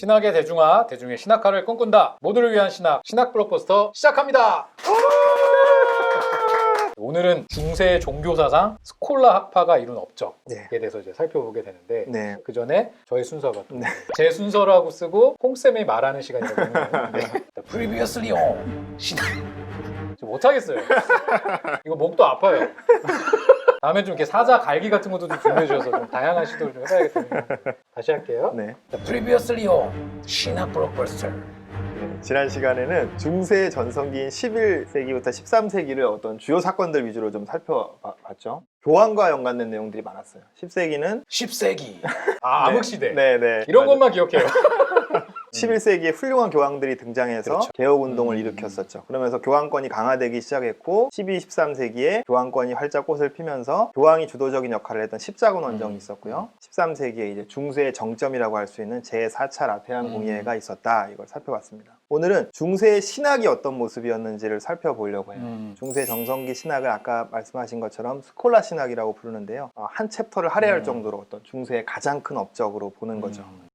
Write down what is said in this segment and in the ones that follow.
신학의 대중화, 대중의 신학화를 꿈꾼다. 모두를 위한 신학, 신학 블록버스터 시작합니다. 오늘은 중세 종교 사상 스콜라 학파가 이룬 업적에 네. 대해서 이제 살펴보게 되는데 네. 그 전에 저의 순서가 또 네. 제 순서라고 쓰고 홍 쌤이 말하는 시간이라고 했는데 The Previously on 신학 저 못하겠어요. 이거 목도 아파요. 다음에 좀 이렇게 사자 갈기 같은 것도 좀 준비해 주셔서 좀 다양한 시도를 좀 해봐야겠네요. 다시 할게요. 네. The Previously on 신학 블록버스터 네, 지난 시간에는 중세 전성기인 11세기부터 13세기를 어떤 주요 사건들 위주로 좀 살펴봤죠. 교황과 연관된 내용들이 많았어요. 10세기는 10세기 아 암흑 시대 네, 네. 이런. 것만 기억해요. 11세기에 훌륭한 교황들이 등장해서 그렇죠. 개혁 운동을 음. 일으켰었죠. 그러면서 교황권이 강화되기 시작했고 12, 13세기에 교황권이 활짝 꽃을 피면서 교황이 주도적인 역할을 했던 십자군 원정이 음. 있었고요. 13세기에 이제 중세의 정점이라고 할 수 있는 제4차 라테란 음. 공예가 있었다. 이걸 살펴봤습니다. 오늘은 중세의 신학이 어떤 모습이었는지를 살펴보려고 해요. 음. 중세 정성기 신학을 아까 말씀하신 것처럼 스콜라 신학이라고 부르는데요. 어, 한 챕터를 할애할 음. 정도로 어떤 중세의 가장 큰 업적으로 보는 거죠. 음.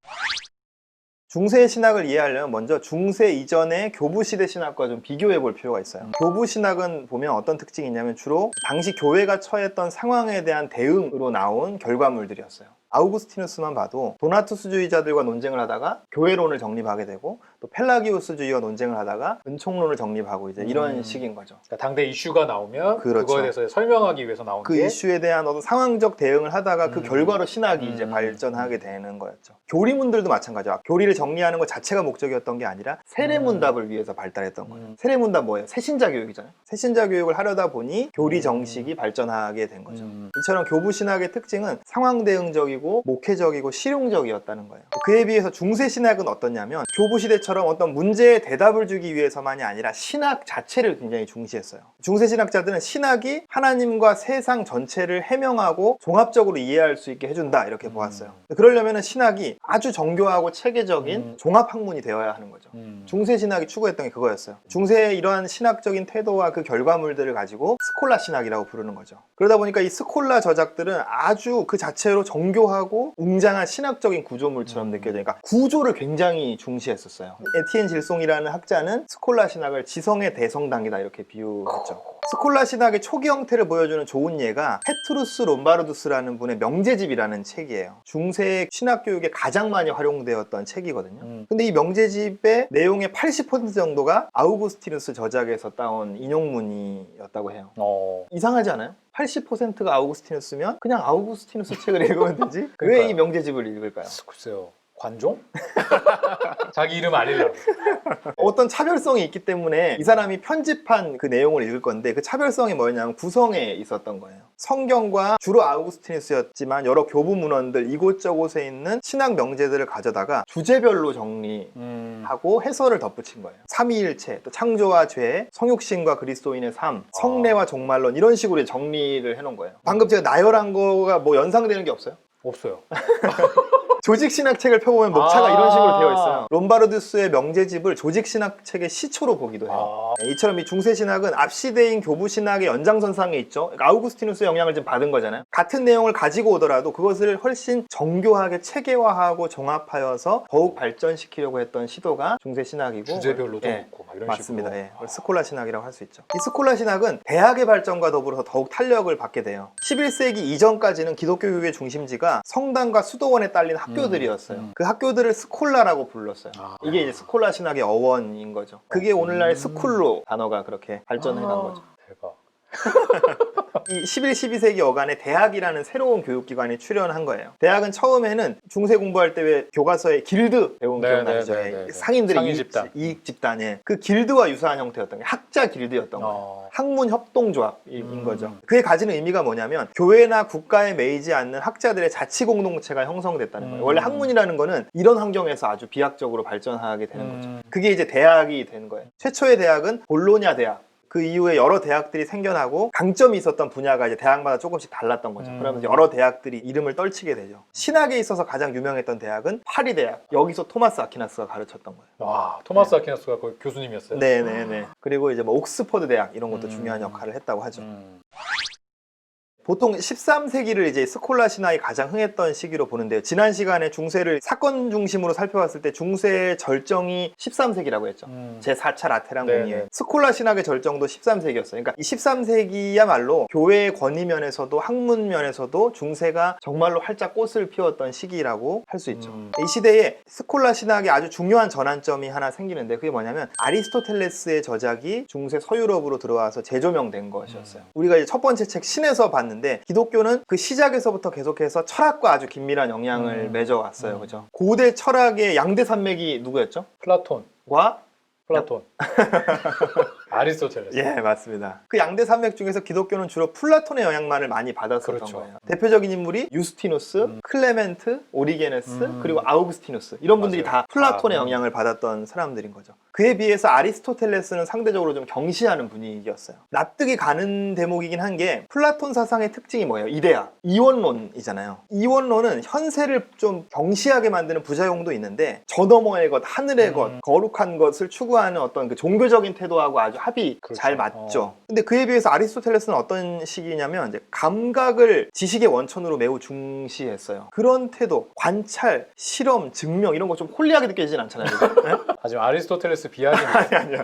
중세 신학을 이해하려면 먼저 중세 이전의 교부 시대 신학과 좀 비교해 볼 필요가 있어요. 음. 교부 신학은 보면 어떤 특징이 있냐면 주로 당시 교회가 처했던 상황에 대한 대응으로 나온 결과물들이었어요. 아우구스티누스만 봐도 도나투스주의자들과 논쟁을 하다가 교회론을 정립하게 되고 또 펠라기우스주의와 논쟁을 하다가 은총론을 정립하고 이제 이런 음. 식인 거죠. 그러니까 당대 이슈가 나오면 그 그렇죠. 거에 대해서 설명하기 위해서 나온 그 게 이슈에 대한 어떤 상황적 대응을 하다가 그 음. 결과로 신학이 이제 음. 발전하게 되는 거였죠. 교리문들도 마찬가지야. 교리를 정리하는 것 자체가 목적이었던 게 아니라 세례문답을 위해서 발달했던 거예요. 음. 세례문답 뭐예요? 새신자 교육이잖아요. 새신자 교육을 하려다 보니 교리 음. 정식이 발전하게 된 거죠. 음. 이처럼 교부 신학의 특징은 상황 대응적이고 목회적이고 실용적이었다는 거예요. 그에 비해서 중세 신학은 어떻냐면 교부 시대처럼 어떤 문제에 대답을 주기 위해서만이 아니라 신학 자체를 굉장히 중시했어요. 중세 신학자들은 신학이 하나님과 세상 전체를 해명하고 종합적으로 이해할 수 있게 해준다 이렇게 음. 보았어요. 그러려면 신학이 아주 정교하고 체계적인 음. 종합 학문이 되어야 하는 거죠. 음. 중세 신학이 추구했던 게 그거였어요. 중세의 이러한 신학적인 태도와 그 결과물들을 가지고 스콜라 신학이라고 부르는 거죠. 그러다 보니까 이 스콜라 저작들은 아주 그 자체로 정교하고 웅장한 신학적인 구조물처럼 음. 느껴지니까 구조를 굉장히 중시했었어요. 에티엔 질송이라는 학자는 스콜라 신학을 지성의 대성당이다 이렇게 비유했죠. 스콜라 신학의 초기 형태를 보여주는 좋은 예가 페트루스 롬바르두스라는 분의 명제집이라는 책이에요. 중세 신학 교육에 가장 많이 활용되었던 책이거든요. 음. 근데 이 명제집의 내용의 80% 정도가 아우구스티누스 저작에서 따온 인용문이었다고 해요. 어. 이상하지 않아요? 80%가 아우구스티누스면 그냥 아우구스티누스 책을 읽으면 되지? 왜. 이 명제집을 읽을까요? 글쎄요. 관종? 자기 이름 알리려고. 어떤 차별성이 있기 때문에 이 사람이 편집한 그 내용을 읽을 건데 그 차별성이 뭐였냐면 구성에 있었던 거예요. 성경과 주로 아우구스티누스였지만 여러 교부 문헌들 이곳저곳에 있는 신학 명제들을 가져다가 주제별로 정리 음. 하고 해설을 덧붙인 거예요. 삼위일체, 또 창조와 죄, 성육신과 그리스도인의 삶, 성례와 종말론 이런 식으로 정리를 해놓은 거예요. 방금 제가 나열한 거가 뭐 연상되는 게 없어요? 없어요. 조직 신학 책을 펴보면 목차가 아. 이런 식으로 되어 있어요. 롬바르두스의 명제집을 조직 신학 책의 시초로 보기도 해요. 아. 네, 이처럼 이 중세 신학은 앞시대인 교부 신학의 연장선상에 있죠. 그러니까 아우구스티누스의 영향을 좀 받은 거잖아요. 같은 내용을 가지고 오더라도 그것을 훨씬 정교하게 체계화하고 종합하여서 더욱 발전시키려고 했던 시도가 중세 신학이고 주제별로도 예, 있고 막 이런 맞습니다. 식으로. 예. 그걸 스콜라 신학이라고 할 수 있죠. 이 스콜라 신학은 대학의 발전과 더불어서 더욱 탄력을 받게 돼요. 11세기 이전까지는 기독교 교육의 중심지가 성당과 수도원에 딸린 학 교들이었어요. 음. 그 학교들을 스콜라라고 불렀어요. 아. 이게 이제 스콜라 신학의 어원인 거죠. 그게 오늘날 음. 스쿨로 단어가 그렇게 발전해 간 아, 거죠. 대박. 이 11, 12세기 어간에 대학이라는 새로운 교육기관이 출현한 거예요. 대학은 처음에는 중세 공부할 때 왜 교과서에 길드 배운 네, 기억나시죠? 네, 네, 네, 네. 상인들의 상인 이익, 집단. 이익 집단에 그 길드와 유사한 형태였던 게 학자 길드였던 거예요. 어. 학문 협동조합인 음. 거죠. 그게 가지는 의미가 뭐냐면 교회나 국가에 매이지 않는 학자들의 자치 공동체가 형성됐다는 거예요. 음. 원래 학문이라는 거는 이런 환경에서 아주 비약적으로 발전하게 되는 거죠. 음. 그게 이제 대학이 된 거예요. 최초의 대학은 볼로냐 대학. 그 이후에 여러 대학들이 생겨나고 강점이 있었던 분야가 이제 대학마다 조금씩 달랐던 거죠. 음. 그러면서 여러 대학들이 이름을 떨치게 되죠. 신학에 있어서 가장 유명했던 대학은 파리 대학. 여기서 토마스 아퀴나스가 가르쳤던 거예요. 와, 토마스 아퀴나스가 거기 교수님이었어요. 네 네 네. 그리고 이제 뭐 옥스퍼드 대학 이런 것도 음. 중요한 역할을 했다고 하죠. 음. 보통 13세기를 이제 스콜라 신화가 가장 흥했던 시기로 보는데요. 지난 시간에 중세를 사건 중심으로 살펴봤을 때 중세의 절정이 13세기라고 했죠. 음. 제 4차 라테란 네, 공의회 네. 스콜라 신학의 절정도 13세기였어요. 그러니까 이 13세기야말로 교회의 권위 면에서도 학문 면에서도 중세가 정말로 활짝 꽃을 피웠던 시기라고 할 수 있죠. 음. 이 시대에 스콜라 신학의 아주 중요한 전환점이 하나 생기는데 그게 뭐냐면 아리스토텔레스의 저작이 중세 서유럽으로 들어와서 재조명된 것이었어요. 음. 우리가 이제 첫 번째 책 신에서 봤는 데 기독교는 그 시작에서부터 계속해서 철학과 아주 긴밀한 영향을 음. 맺어왔어요. 음. 그죠? 고대 철학의 양대 산맥이 누구였죠? 플라톤. 과 플라톤. 아리스토텔레스. 예, 맞습니다. 그 양대 산맥 중에서 기독교는 주로 플라톤의 영향만을 많이 받았었던 그렇죠. 거예요. 대표적인 인물이 유스티누스, 음. 클레멘트, 오리게네스, 음. 그리고 아우구스티누스 이런 분들이 맞아요. 다 플라톤의 아, 음. 영향을 받았던 사람들인 거죠. 그에 비해서 아리스토텔레스는 상대적으로 좀 경시하는 분위기였어요. 납득이 가는 대목이긴 한 게 플라톤 사상의 특징이 뭐예요? 이데아, 이원론이잖아요. 이원론은 현세를 좀 경시하게 만드는 부작용도 있는데 저 너머의 것, 하늘의 음. 것, 거룩한 것을 추구하는 어떤 그 종교적인 태도하고 아주 합이 그렇죠. 잘 맞죠. 어. 근데 그에 비해서 아리스토텔레스는 어떤 식이냐면 이제 감각을 지식의 원천으로 매우 중시했어요. 그런 태도, 관찰, 실험, 증명 이런 거 좀 홀리하게 느껴지진 않잖아요. 하지만 아리스토텔레스 비하지 아니 아니요.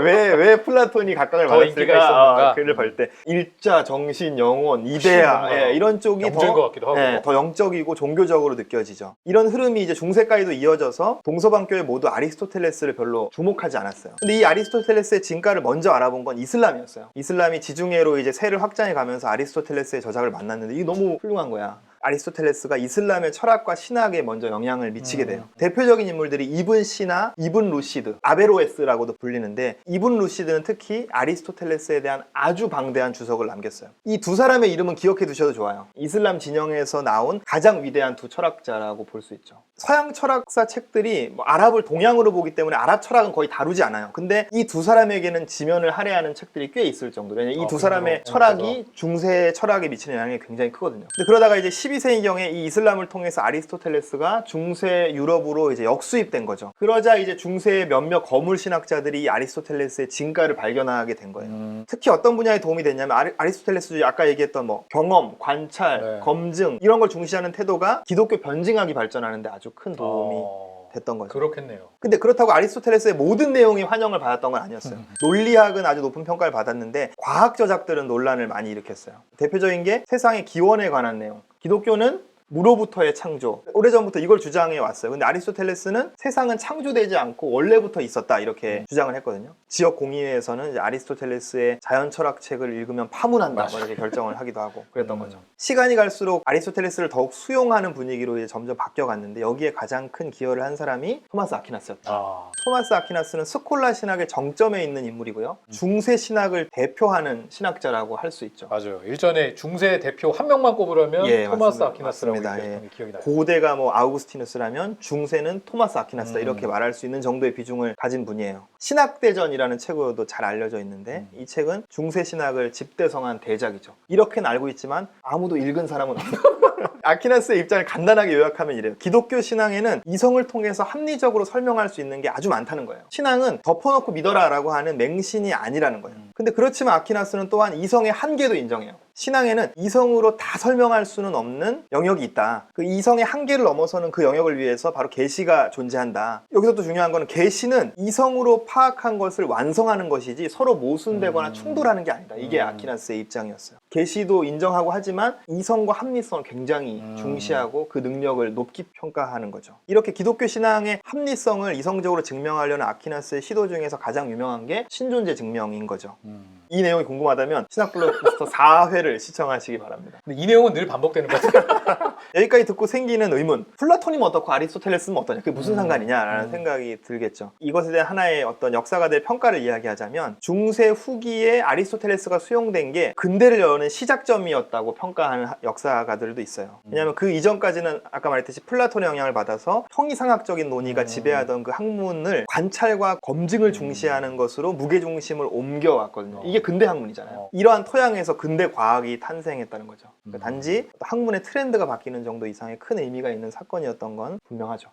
왜, 왜 플라톤이 각광을 더 인기가 받았을까? 있었는가? 아, 그를 볼때 일자, 정신, 영혼, 이데아 뭔가 예, 이런 쪽이 더것 같기도 하고. 네, 더 영적이고 종교적으로 느껴지죠. 이런 흐름이 이제 중세까지도 이어져서 동서방교회 모두 아리스토텔레스를 별로 주목하지 않았어요. 근데 이 아리스토텔레스의 진가를 먼저 알아본 건 이슬람이었어요. 이슬람이 지중해로 이제 세를 확장해 가면서 아리스토텔레스의 저작을 만났는데 이게 너무 훌륭한 거야. 아리스토텔레스가 이슬람의 철학과 신학에 먼저 영향을 미치게 음. 돼요. 대표적인 인물들이 이븐 시나 이븐 루시드, 아베로에스라고도 불리는데 이븐 루시드는 특히 아리스토텔레스에 대한 아주 방대한 주석을 남겼어요. 이 두 사람의 이름은 기억해 두셔도 좋아요. 이슬람 진영에서 나온 가장 위대한 두 철학자라고 볼 수 있죠. 서양 철학사 책들이 뭐 아랍을 동양으로 보기 때문에 아랍 철학은 거의 다루지 않아요. 근데 이 두 사람에게는 지면을 할애하는 책들이 꽤 있을 정도로 왜냐면 이 아, 두? 사람의 어, 철학이 중세 철학에 미치는 영향이 굉장히 크거든요. 근데 그러다가 이제 12세기경에 이 이슬람을 통해서 아리스토텔레스가 중세 유럽으로 이제 역수입된 거죠. 그러자 이제 중세의 몇몇 거물 신학자들이 이 아리스토텔레스의 진가를 발견하게 된 거예요. 음. 특히 어떤 분야에 도움이 됐냐면 아리, 아리스토텔레스 아까 얘기했던 뭐 경험, 관찰, 네. 검증 이런 걸 중시하는 태도가 기독교 변증학이 발전하는데 아주 큰 도움이 어, 됐던 거죠. 그렇겠네요. 근데 그렇다고 아리스토텔레스의 모든 내용이 환영을 받았던 건 아니었어요. 음. 논리학은 아주 높은 평가를 받았는데 과학 저작들은 논란을 많이 일으켰어요. 대표적인 게 세상의 기원에 관한 내용. 기독교는 무로부터의 창조. 오래전부터 이걸 주장해 왔어요. 근데 아리스토텔레스는 세상은 창조되지 않고 원래부터 있었다 이렇게 음. 주장을 했거든요. 지역 공의회에서는 아리스토텔레스의 자연 철학 책을 읽으면 파문한다 뭐. 이렇게 결정을 하기도 하고 그랬던 음. 거죠. 시간이 갈수록 아리스토텔레스를 더욱 수용하는 분위기로 이제 점점 바뀌어갔는데 여기에 가장 큰 기여를 한 사람이 토마스 아퀴나스였다. 아, 토마스 아퀴나스는 스콜라 신학의 정점에 있는 인물이고요. 음. 중세 신학을 대표하는 신학자라고 할 수 있죠. 맞아요. 일전에 중세 대표 한 명만 꼽으라면 예, 토마스 맞습니다. 아퀴나스라고 맞습니다. 예. 게 기억이 나요. 고대가 뭐 아우구스티누스라면 중세는 토마스 아퀴나스다 음. 이렇게 말할 수 있는 정도의 비중을 가진 분이에요. 신학대전이라는 책으로도 잘 알려져 있는데 음. 이 책은 중세 신학을 집대성한 대작이죠. 이렇게는 알고 있지만 아무도 읽은 사람은 없어요. 아퀴나스의 입장을 간단하게 요약하면 이래요. 기독교 신앙에는 이성을 통해서 합리적으로 설명할 수 있는 게 아주 많다는 거예요. 신앙은 덮어놓고 믿어라라고 하는 맹신이 아니라는 거예요. 음. 근데 그렇지만 아퀴나스는 또한 이성의 한계도 인정해요. 신앙에는 이성으로 다 설명할 수는 없는 영역이 있다. 그 이성의 한계를 넘어서는 그 영역을 위해서 바로 계시가 존재한다. 여기서 또 중요한 거는 계시는 이성으로 파악한 것을 완성하는 것이지 서로 모순되거나 음. 충돌하는 게 아니다. 이게 음. 아퀴나스의 입장이었어요. 계시도 인정하고 하지만 이성과 합리성을 굉장히 음. 중시하고 그 능력을 높게 평가하는 거죠. 이렇게 기독교 신앙의 합리성을 이성적으로 증명하려는 아퀴나스의 시도 중에서 가장 유명한 게 신존재 증명인 거죠. 음. 이 내용이 궁금하다면 신학 블록부스터 4회를 시청하시기 바랍니다. 근데 이 내용은 늘 반복되는 것 같아요. 여기까지 듣고 생기는 의문. 플라톤이면 어떻고 아리스토텔레스는 어떠냐? 그게 무슨 음. 상관이냐라는 음. 생각이 들겠죠. 이것에 대한 하나의 어떤 역사가들의 평가를 이야기하자면 중세 후기에 아리스토텔레스가 수용된 게 근대를 여는 시작점이었다고 평가하는 하- 역사가들도 있어요. 음. 왜냐하면 그 이전까지는 아까 말했듯이 플라톤의 영향을 받아서 형이상학적인 논의가 음. 지배하던 그 학문을 관찰과 검증을 중시하는 것으로 무게중심을 옮겨왔거든요. 어. 이게 근대 학문이잖아요. 어. 이러한 토양에서 근대 과학이 탄생했다는 거죠. 그러니까 음. 단지 학문의 트렌드가 바뀌는 정도 이상의 큰 의미가 있는 사건이었던 건 분명하죠.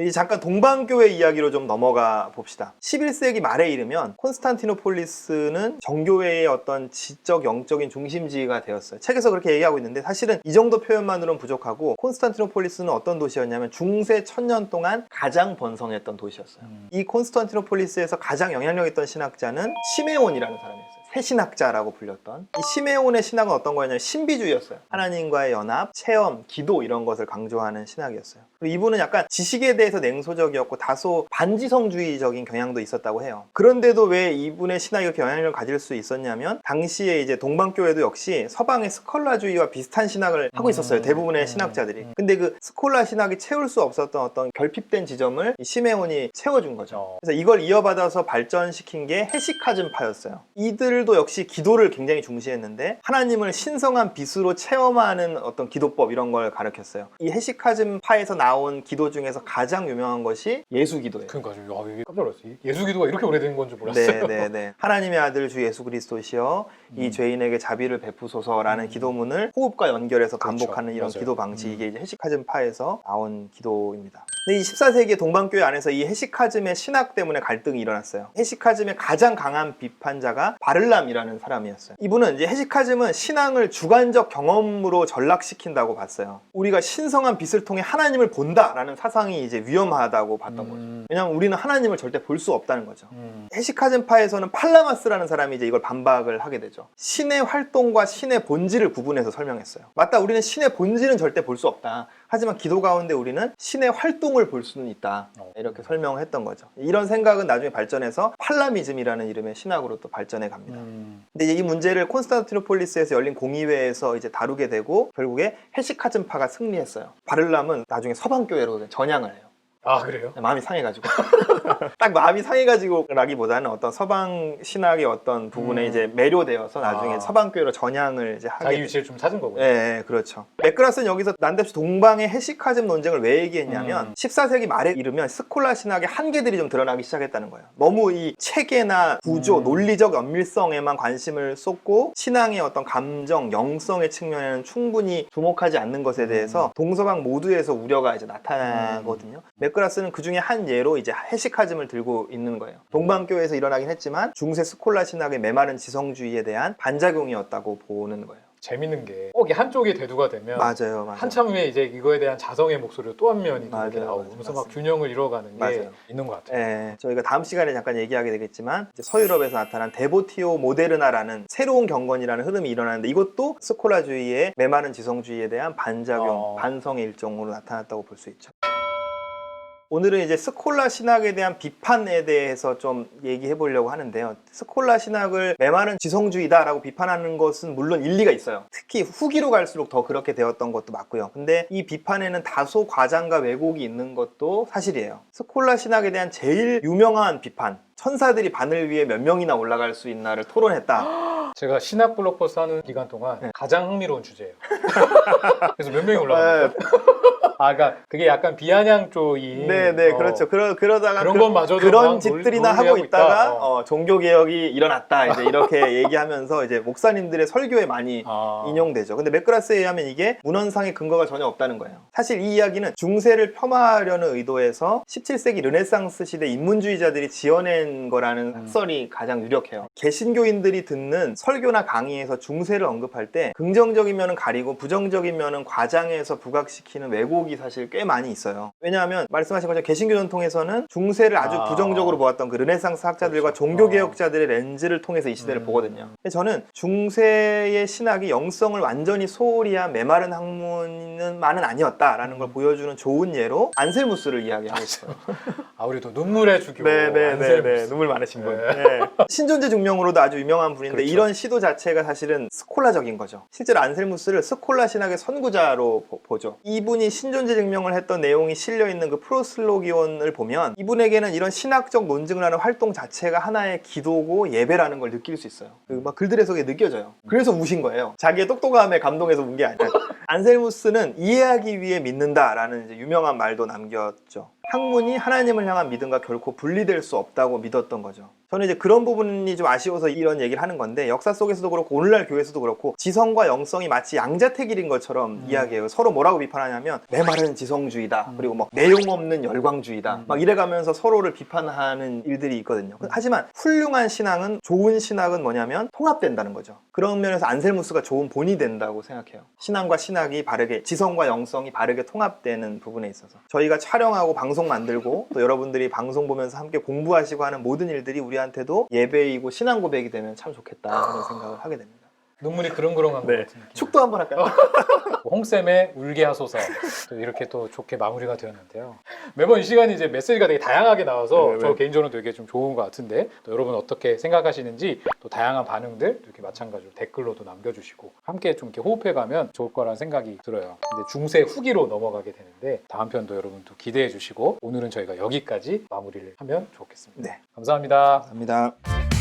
이제 잠깐 동방교회 이야기로 좀 넘어가 봅시다. 11세기 말에 이르면 콘스탄티노폴리스는 정교회의 어떤 지적 영적인 중심지가 되었어요. 책에서 그렇게 얘기하고 있는데 사실은 이 정도 표현만으로는 부족하고 콘스탄티노폴리스는 어떤 도시였냐면 중세 천년 동안 가장 번성했던 도시였어요. 음. 이 콘스탄티노폴리스에서 가장 영향력 있던 신학자는 시메온이라는 사람이었어요. 새신학자라고 불렸던 이 시메온의 신학은 어떤 거였냐면 신비주의였어요. 하나님과의 연합, 체험, 기도 이런 것을 강조하는 신학이었어요. 그리고 이분은 약간 지식에 대해서 냉소적이었고 다소 반지성주의적인 경향도 있었다고 해요. 그런데도 왜 이분의 신학이 그렇게 영향력을 가질 수 있었냐면 당시에 이제 동방교회도 역시 서방의 스컬라주의와 비슷한 신학을 하고 있었어요. 음, 대부분의 음, 신학자들이. 음. 근데 그 스콜라 신학이 채울 수 없었던 어떤 결핍된 지점을 이 시메온이 채워준 거죠. 어. 그래서 이걸 이어받아서 발전시킨 게 헤시카즘파였어요. 이들 도 역시 기도를 굉장히 중시했는데 하나님을 신성한 빛으로 체험하는 어떤 기도법 이런 걸 가르쳤어요. 이 헤시카즘파에서 나온 기도 중에서 가장 유명한 것이 예수 기도예요. 그러니까 좀, 야, 이게 깜짝 놀랐어요. 예수 기도가 이렇게 오래된 건 줄 몰랐어요. 네, 네, 네. 하나님의 아들 주 예수 그리스도시여 이 음. 죄인에게 자비를 베푸소서라는 음. 기도문을 호흡과 연결해서 그렇죠. 반복하는 이런 맞아요. 기도 방식이 음. 이게 이제 헤시카즘파에서 나온 기도입니다. 근데 이 14세기 동방교회 안에서 이 헤시카즘의 신학 때문에 갈등이 일어났어요. 헤시카즘의 가장 강한 비판자가 바를람이라는 사람이었어요. 이분은 이제 헤시카즘은 신앙을 주관적 경험으로 전락시킨다고 봤어요. 우리가 신성한 빛을 통해 하나님을 본다라는 사상이 이제 위험하다고 봤던 거죠. 음. 왜냐하면 우리는 하나님을 절대 볼 수 없다는 거죠. 음. 헤시카즘파에서는 팔라마스라는 사람이 이제 이걸 반박을 하게 되죠. 신의 활동과 신의 본질을 구분해서 설명했어요. 맞다, 우리는 신의 본질은 절대 볼 수 없다. 하지만 기도 가운데 우리는 신의 활동을 볼 수는 있다. 어. 이렇게 설명을 했던 거죠. 이런 생각은 나중에 발전해서 팔라미즘이라는 이름의 신학으로 또 발전해 갑니다. 음. 근데 이 문제를 콘스탄티노폴리스에서 열린 공의회에서 이제 다루게 되고 결국에 헤시카즘파가 승리했어요. 바를람은 나중에 서방교회로 전향을 해요. 아 그래요? 마음이 상해가지고 딱 마음이 상해가지고라기보다는 어떤 서방 신학의 어떤 부분에 음. 이제 매료되어서 나중에 아. 서방교회로 전향을 이제 하게 자기 돼- 위치를 좀 찾은 거군요. 예, 예, 그렇죠. 맥그라스는 여기서 난데없이 동방의 헤시카즘 논쟁을 왜 얘기했냐면 음. 14세기 말에 이르면 스콜라 신학의 한계들이 좀 드러나기 시작했다는 거예요. 너무 이 체계나 구조, 음. 논리적 연밀성에만 관심을 쏟고 신앙의 어떤 감정, 영성의 측면에는 충분히 주목하지 않는 것에 음. 대해서 동서방 모두에서 우려가 이제 나타나거든요. 맥그라스는 그 중에 한 예로 이제 헤시카즘을 들고 있는 거예요. 동방교회에서 일어나긴 했지만 중세 스콜라 신학의 메마른 지성주의에 대한 반작용이었다고 보는 거예요. 재밌는 게꼭이 한쪽이 대두가 되면 맞아요, 맞아요. 한참 후에 이제 이거에 대한 자성의 목소리로 또 한 면이 맞아요, 이렇게 나오고 그래서 막. 균형을 이뤄가는 게 맞아요. 있는 것 같아요. 예, 저희가 다음 시간에 잠깐 얘기하게 되겠지만 서유럽에서 나타난 데보티오 모데르나라는 새로운 경건이라는 흐름이 일어나는데 이것도 스콜라주의의 메마른 지성주의에 대한 반작용, 어. 반성의 일종으로 나타났다고 볼 수 있죠. 오늘은 이제 스콜라 신학에 대한 비판에 대해서 좀 얘기해 보려고 하는데요. 스콜라 신학을 메마른 지성주의다라고 비판하는 것은 물론 일리가 있어요. 특히 후기로 갈수록 더 그렇게 되었던 것도 맞고요. 근데 이 비판에는 다소 과장과 왜곡이 있는 것도 사실이에요. 스콜라 신학에 대한 제일 유명한 비판. 천사들이 바늘 위에 몇 명이나 올라갈 수 있나를 토론했다. 제가 신학 블록버스 하는 기간 동안 네. 가장 흥미로운 주제예요. 그래서 몇 명이 올라가요? 아, 그러니까 그게 약간 비아냥 쪽이 네, 네, 어, 그렇죠. 그러, 그러다가 그런 그, 것마저도 그런 막 짓들이나 논- 하고 있다가 있다. 어. 어, 종교 개혁이 일어났다. 이제 이렇게 얘기하면서 이제 목사님들의 설교에 많이 아. 인용되죠. 근데 맥그라스에 의하면 이게 문헌상의 근거가 전혀 없다는 거예요. 사실 이 이야기는 중세를 폄하하려는 의도에서 17세기 르네상스 시대 인문주의자들이 지어낸 거라는 음. 학설이 가장 유력해요. 개신교인들이 듣는 설교나 강의에서 중세를 언급할 때 긍정적인 면은 가리고 부정적인 면은 과장해서 부각시키는 왜곡이 사실 꽤 많이 있어요. 왜냐하면 말씀하신 것처럼 개신교 전통에서는 중세를 아주 아. 부정적으로 보았던 그 르네상스 학자들과 그렇죠. 종교개혁자들의 렌즈를 통해서 이 시대를 음. 보거든요. 저는 중세의 신학이 영성을 완전히 소홀히 한 메마른 학문만은 아니었다라는 음. 걸 보여주는 좋은 예로 안셀무스를 이야기하고 있어요. 아, 우리도 눈물의 주교 네네네네 안셀무스. 눈물 많으신 분. 네. 네. 신존재 증명으로도 아주 유명한 분인데 그렇죠. 이런 시도 자체가 사실은 스콜라적인 거죠. 실제로 안셀무스를 스콜라 신학의 선구자로 보, 죠 이분이 신존 재 증명을 했던 내용이 실려 있는 그 프로슬로기온을 보면 이분에게는 이런 신학적 논증을 하는 활동 자체가 하나의 기도고 예배라는 걸 느낄 수 있어요. 그 막 글들의 속에 느껴져요. 그래서 우신 거예요. 자기의 똑똑함에 감동해서 운 게 아니라. 안셀무스는 이해하기 위해 믿는다라는 유명한 말도 남겼죠. 학문이 하나님을 향한 믿음과 결코 분리될 수 없다고 믿었던 거죠. 저는 이제 그런 부분이 좀 아쉬워서 이런 얘기를 하는 건데 역사 속에서도 그렇고 오늘날 교회에서도 그렇고 지성과 영성이 마치 양자택일인 것처럼 음. 이야기해요. 서로 뭐라고 비판하냐면 내 말은 지성주의다. 음. 그리고 뭐 내용 없는 열광주의다. 음. 막 이래가면서 서로를 비판하는 일들이 있거든요. 하지만 훌륭한 신앙은 좋은 신학은 뭐냐면 통합된다는 거죠. 그런 면에서 안셀무스가 좋은 본이 된다고 생각해요. 신앙과 신학이 바르게 지성과 영성이 바르게 통합되는 부분에 있어서 저희가 촬영하고 방송 만들고 또 여러분들이 방송 보면서 함께 공부하시고 하는 모든 일들이 우리한테도 예배이고 신앙 고백이 되면 참 좋겠다 그런 생각을 하게 됩니다. 눈물이 그렁그렁한 것 네. 같은 느낌. 축도 한번 할까요? 홍쌤의 울게 하소서 또 이렇게 또 좋게 마무리가 되었는데요. 매번 이 시간이 이제 메시지가 되게 다양하게 나와서 네, 네. 저 개인적으로 되게 좀 좋은 것 같은데 또 여러분 어떻게 생각하시는지 또 다양한 반응들 이렇게 마찬가지로 댓글로도 남겨주시고 함께 좀 이렇게 호흡해가면 좋을 거라는 생각이 들어요. 근데 중세 후기로 넘어가게 되는데 다음 편도 여러분 또 기대해 주시고 오늘은 저희가 여기까지 마무리를 하면 좋겠습니다. 네. 감사합니다. 감사합니다.